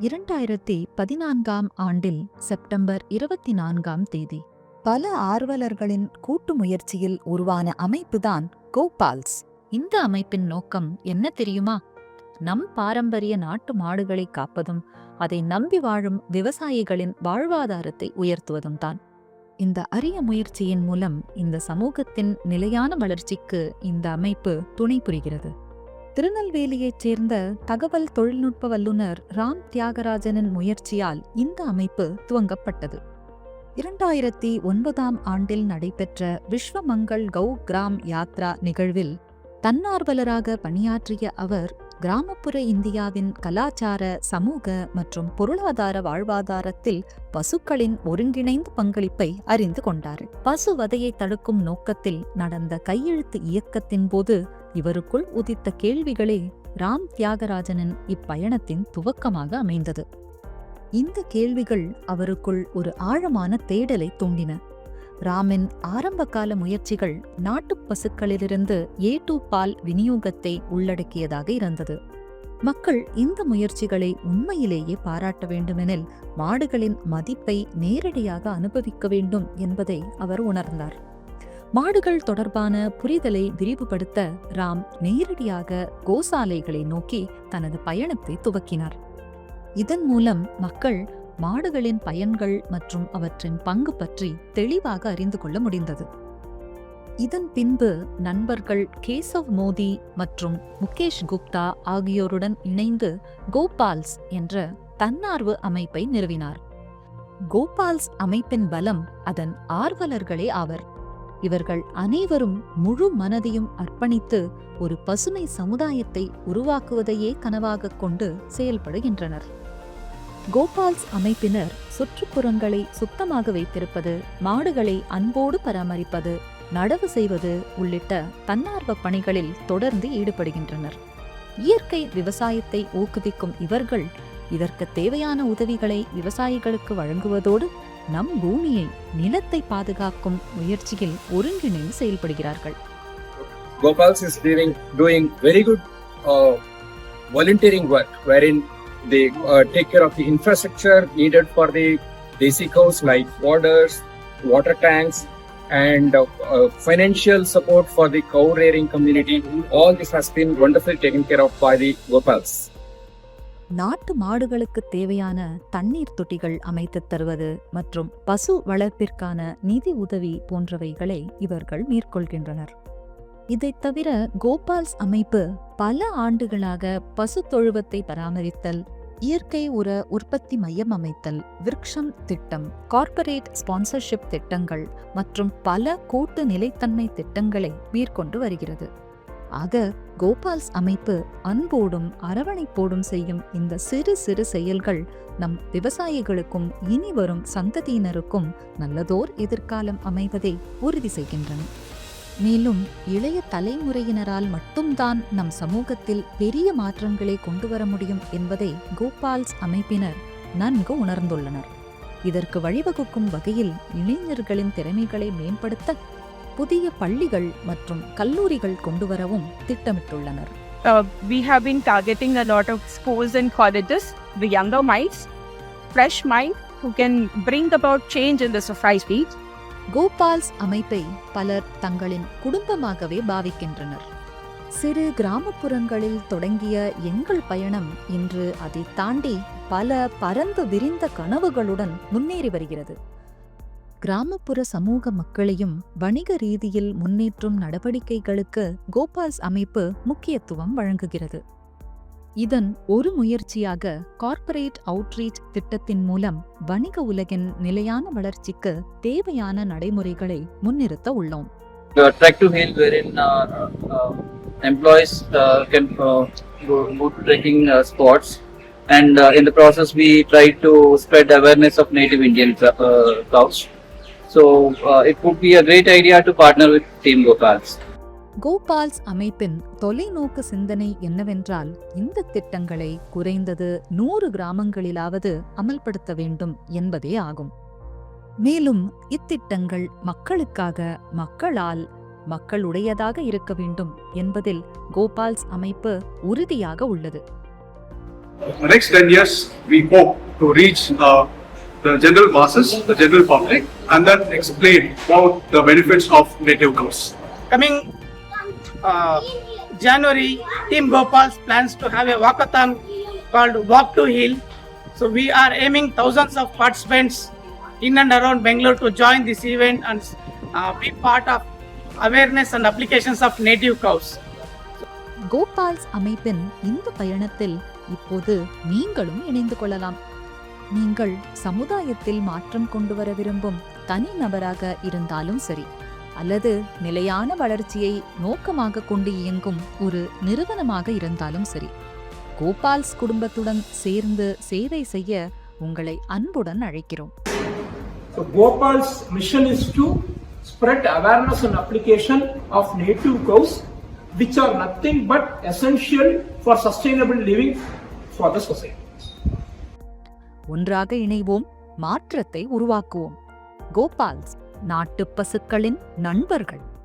இரண்டாயிரத்தி பதினான்காம் ஆண்டில் செப்டம்பர் இருபத்தி நான்காம் தேதி பல ஆர்வலர்களின் கூட்டு முயற்சியில் உருவான அமைப்புதான் கோபால்ஸ். இந்த அமைப்பின் நோக்கம் என்ன தெரியுமா? நம் பாரம்பரிய நாட்டு மாடுகளை காப்பதும் அதை நம்பி வாழும் விவசாயிகளின் வாழ்வாதாரத்தை உயர்த்துவதும் தான். இந்த அரிய முயற்சியின் மூலம் இந்த சமூகத்தின் நிலையான வளர்ச்சிக்கு இந்த அமைப்பு துணை புரிகிறது. திருநெல்வேலியைச் சேர்ந்த தகவல் தொழில்நுட்ப வல்லுநர் ராம் தியாகராஜனின் முயற்சியால் இந்த அமைப்பு துவங்கப்பட்டது. இரண்டாயிரத்தி ஒன்பதாம் ஆண்டில் நடைபெற்ற விஸ்வமங்கள் கௌ கிராம் யாத்ரா நிகழ்வில் தன்னார்வலராக பணியாற்றிய அவர் கிராமப்புற இந்தியாவின் கலாச்சார சமூக மற்றும் பொருளாதார வாழ்வாதாரத்தில் பசுக்களின் ஒருங்கிணைந்த பங்களிப்பை அறிந்து கொண்டார். பசுவதையை தடுக்கும் நோக்கத்தில் நடந்த கையெழுத்து இயக்கத்தின் போது இவருக்குள் உதித்த கேள்விகளே ராம் தியாகராஜனின் இப்பயணத்தின் துவக்கமாக அமைந்தது. இந்த கேள்விகள் அவருக்குள் ஒரு ஆழமான தேடலை தூண்டின. ராமின் ஆரம்பகால முயற்சிகள் நாட்டுப் பசுக்களிலிருந்து ஏ டூ பால் விநியோகத்தை உள்ளடக்கியதாக இருந்தது. மக்கள் இந்த முயற்சிகளை உண்மையிலேயே பாராட்ட வேண்டுமெனில் மாடுகளின் மதிப்பை நேரடியாக அனுபவிக்க வேண்டும் என்பதை அவர் உணர்ந்தார். மாடுகள் தொடர்பான புரிதலை விரிவுபடுத்த ராம் நேரடியாக கோசாலைகளை நோக்கி தனது பயணத்தை துவக்கினார். இதன் மூலம் மக்கள் மாடுகளின் பயன்கள் மற்றும் அவற்றின் பங்கு பற்றி தெளிவாக அறிந்து கொள்ள முடிந்தது. இதன் பின்பு நண்பர்கள் கேசவ் மோதி மற்றும் முகேஷ் குப்தா ஆகியோருடன் இணைந்து கோபால்ஸ் என்ற தன்னார்வ அமைப்பை நிறுவினார். கோபால்ஸ் அமைப்பின் பலம் அதன் ஆர்வலர்களே ஆவர். இவர்கள் அனைவரும் முழு மனதையும் அர்ப்பணித்து ஒரு பசுமை சமுதாயத்தை உருவாக்குவதையே கனவாகக் கொண்டு செயல்படுகின்றனர். கோபால்ஸ் அமைப்பினர் சுற்றுப்புறங்களை சுத்தமாக வைத்திருப்பது மாடுகளை அன்போடு பராமரிப்பது நடவு செய்வது உள்ளிட்ட தன்னார்வ பணிகளில் தொடர்ந்து ஈடுபடுகின்றனர். இயற்கை விவசாயத்தை ஊக்குவிக்கும் இவர்கள் இதற்கு தேவையான உதவிகளை விவசாயிகளுக்கு வழங்குவதோடு நம் பூமியை நிலத்தை பாதுகாக்கும் முயற்சியில் ஒருங்கிணைந்து செயல்படுகிறார்கள். Gopals is doing, doing very good uh, volunteering work wherein they uh, take care of the infrastructure needed for the desi cows like waters, water tanks, and uh, uh, financial support for the cow rearing community. All this has been wonderfully taken care of by the Gopals. நாட்டு மாடுகளுக்கு தேவையான தண்ணீர் தொட்டிகள் அமைத்து தருவது மற்றும் பசு வளர்ப்பிற்கான நிதி உதவி போன்றவைகளை இவர்கள் மேற்கொள்கின்றனர் இதைத் தவிர கோபால்ஸ் அமைப்பு பல ஆண்டுகளாக பசு தொழுவத்தை பராமரித்தல் இயற்கை உர உற்பத்தி மையம் அமைத்தல் விருக்ஷம் திட்டம் கார்ப்பரேட் ஸ்பான்சர்ஷிப் திட்டங்கள் மற்றும் பல கூட்டு நிலைத்தன்மை திட்டங்களை மேற்கொண்டு வருகிறது. ஆக கோபால்ஸ் அமைப்பு அன்போடும் அரவணைப்போடும் செய்யும் இந்த சிறு சிறு செயல்கள் நம் விவசாயிகளுக்கும் இனி வரும் சந்ததியினருக்கும் நல்லதோர் எதிர்காலம் அமைவதை உறுதி செய்கின்றன. மேலும் இளைய தலைமுறையினரால் மட்டும்தான் நம் சமூகத்தில் பெரிய மாற்றங்களை கொண்டு வர முடியும் என்பதை கோபால்ஸ் அமைப்பினர் நன்கு உணர்ந்துள்ளனர் இதற்கு வழிவகுக்கும் வகையில் இளைஞர்களின் திறமைகளை மேம்படுத்த புதிய பள்ளிகள் மற்றும் கல்லூரிகள் கொண்டுவரவும் திட்டமிட்டுள்ளனர் uh, we have been targeting a lot of schools and colleges, the younger minds, fresh mind who can bring about change in the society. Gopal's அமைப்பை பலர் தங்களின் குடும்பமாகவே பாவிக்கின்றனர். சிறு கிராமப்புறங்களில் தொடங்கிய எங்கள் பயணம் இன்று அதை தாண்டி பல பரந்து விரிந்த கனவுகளுடன் முன்னேறி வருகிறது. கிராமப்புற சமூக மக்களையும் வணிக ரீதியில் முன்னேற்றும் நடவடிக்கைகளுக்கு கோபால்ஸ் அமைப்பு முக்கியத்துவம் வழங்குகிறது. இதன் ஒரு முயற்சியாக கார்ப்பரேட் அவுட்ரீச் திட்டத்தின் மூலம் வணிக உலகின் நிலையான வளர்ச்சிக்கு தேவையான நடைமுறைகளை முன்னிறுத்த உள்ளோம் uh, track to hill wherein uh, uh, employees uh, can uh, go, go to trekking uh, spots and uh, in the process we try to spread awareness of native indian uh, cows so uh, it would be a great idea to partner with team gopals Gopal's அமைப்பின் தொலைநோக்கு சிந்தனை என்னவென்றால் இந்த திட்டங்களை குறைந்தது நூறு கிராமங்களிலாவது அமல்படுத்த வேண்டும் என்பதே ஆகும் மேலும் இத்திட்டங்கள் மக்களுக்காக மக்களால் மக்களுடையதாக இருக்க வேண்டும் என்பதில் கோபால்ஸ் அமைப்பு உறுதியாக உள்ளது the next 10 years, we hope to reach the general masses, the general public, and then explain about the benefits of native cows. coming January, Team Bhopal plans to have a walkathon called Walk to Heal. So we are aiming thousands of participants in and around Bangalore to join this event and uh, be part of awareness and applications of native cows. Gopal's அமைப்பின் இந்த பயணத்தில் இப்போது நீங்களும் இணைந்து கொள்ளலாம் நீங்கள் சமுதாயத்தில் மாற்றம் கொண்டு வர விரும்பும் தனி நபராக இருந்தாலும் சரி அல்லது நிலையான வளர்ச்சியை நோக்கமாக கொண்டு இயங்கும் ஒரு நிறுவனமாக இருந்தாலும் சரி கோபால்ஸ் குடும்பத்துடன் சேர்ந்து சேவை செய்ய உங்களை அன்புடன் அழைக்கிறோம் So Gopal's mission is to spread awareness and application of native cows, which are nothing but essential for sustainable living for the society. ஒன்றாக இணைவோம் மாற்றத்தை உருவாக்குவோம் கோபால்ஸ் நாட்டுப் பசுக்களின் நண்பர்கள்.